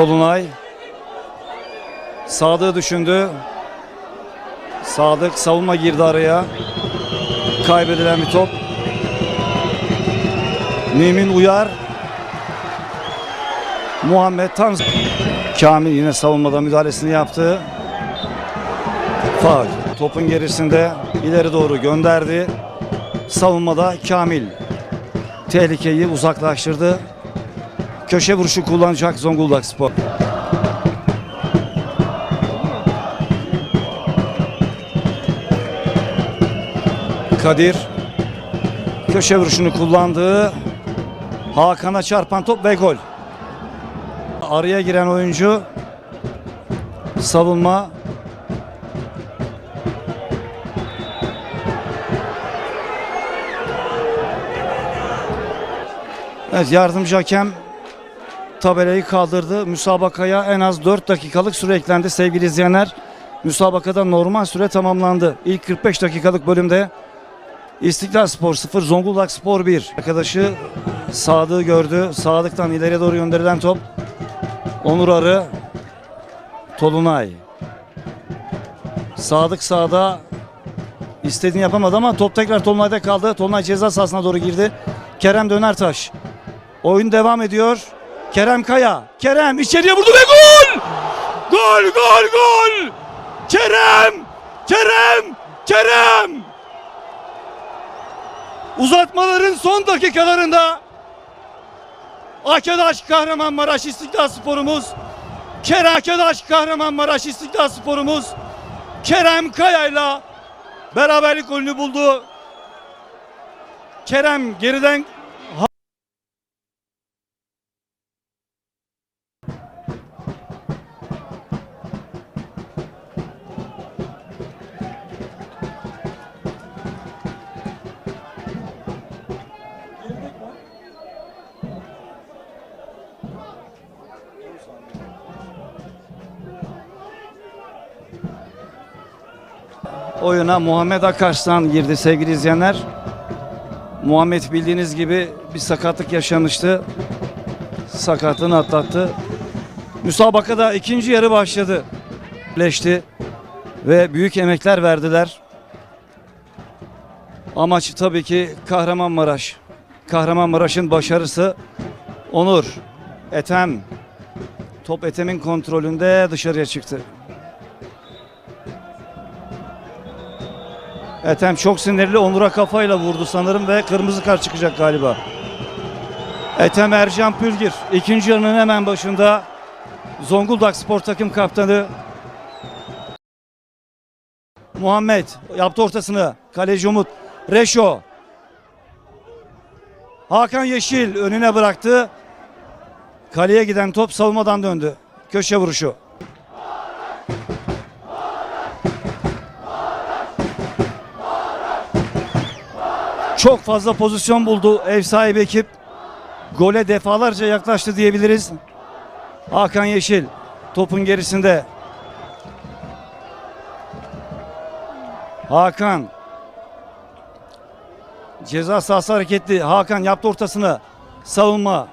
Tolunay. Sadık düşündü. Sadık savunma girdi araya. Kaybedilen bir top. Mümin Uyar. Muhammed tam Kamil yine savunmada müdahalesini yaptı. Faul. Topun gerisinde ileri doğru gönderdi. Savunmada Kamil tehlikeyi uzaklaştırdı. Köşe vuruşu kullanacak Zonguldak Spor. Kadir köşe vuruşunu kullandı. Hakan'a çarpan top ve gol. Araya giren oyuncu savunma Evet yardımcı hakem tabelayı kaldırdı. Müsabakaya en az 4 dakikalık süre eklendi sevgili izleyenler. Müsabakada normal süre tamamlandı. İlk 45 dakikalık bölümde İstiklal Spor 0, Zonguldak Spor 1. Arkadaşı Sadık'ı gördü. Sadık'tan ileriye doğru gönderilen top. Onur Arı, Tolunay. Sadık sağda istediğini yapamadı ama top tekrar Tolunay'da kaldı. Tolunay ceza sahasına doğru girdi. Kerem Dönertaş. Oyun devam ediyor. Kerem Kaya. Kerem içeriye vurdu ve gol! Gol, gol, gol! Kerem! Kerem! Kerem! Uzatmaların son dakikalarında Akedaş Kahramanmaraş İstiklal Sporumuz Kerem Akedaş Kahramanmaraş İstiklal Sporumuz Kerem Kaya'yla beraberlik golünü buldu. Kerem geriden oyuna Muhammed Akarslan girdi sevgili izleyenler. Muhammed bildiğiniz gibi bir sakatlık yaşamıştı. Sakatlığını atlattı. Müsabakada ikinci yarı başladı. Leşti ve büyük emekler verdiler. Amaç tabii ki Kahramanmaraş. Kahramanmaraş'ın başarısı Onur, Ethem. Top Ethem'in kontrolünde dışarıya çıktı. Ethem çok sinirli Onur'a kafayla vurdu sanırım ve kırmızı kart çıkacak galiba. Ethem Ercan Pülgür ikinci yarının hemen başında Zonguldak Spor takım kaptanı Muhammed yaptı ortasını. Kaleci Umut. Reşo. Hakan Yeşil önüne bıraktı. Kaleye giden top savunmadan döndü. Köşe vuruşu. Çok fazla pozisyon buldu ev sahibi ekip. Gole defalarca yaklaştı diyebiliriz. Hakan Yeşil topun gerisinde. Hakan ceza sahası hareketli. Hakan yaptı ortasını. Savunma.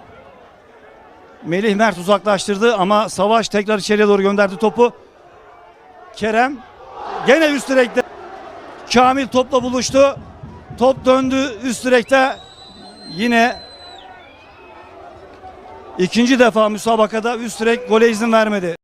Melih Mert uzaklaştırdı ama Savaş tekrar içeriye doğru gönderdi topu. Kerem gene üst direkte. Kamil topla buluştu. Top döndü üst direkte. Yine ikinci defa müsabakada üst direk gole izin vermedi.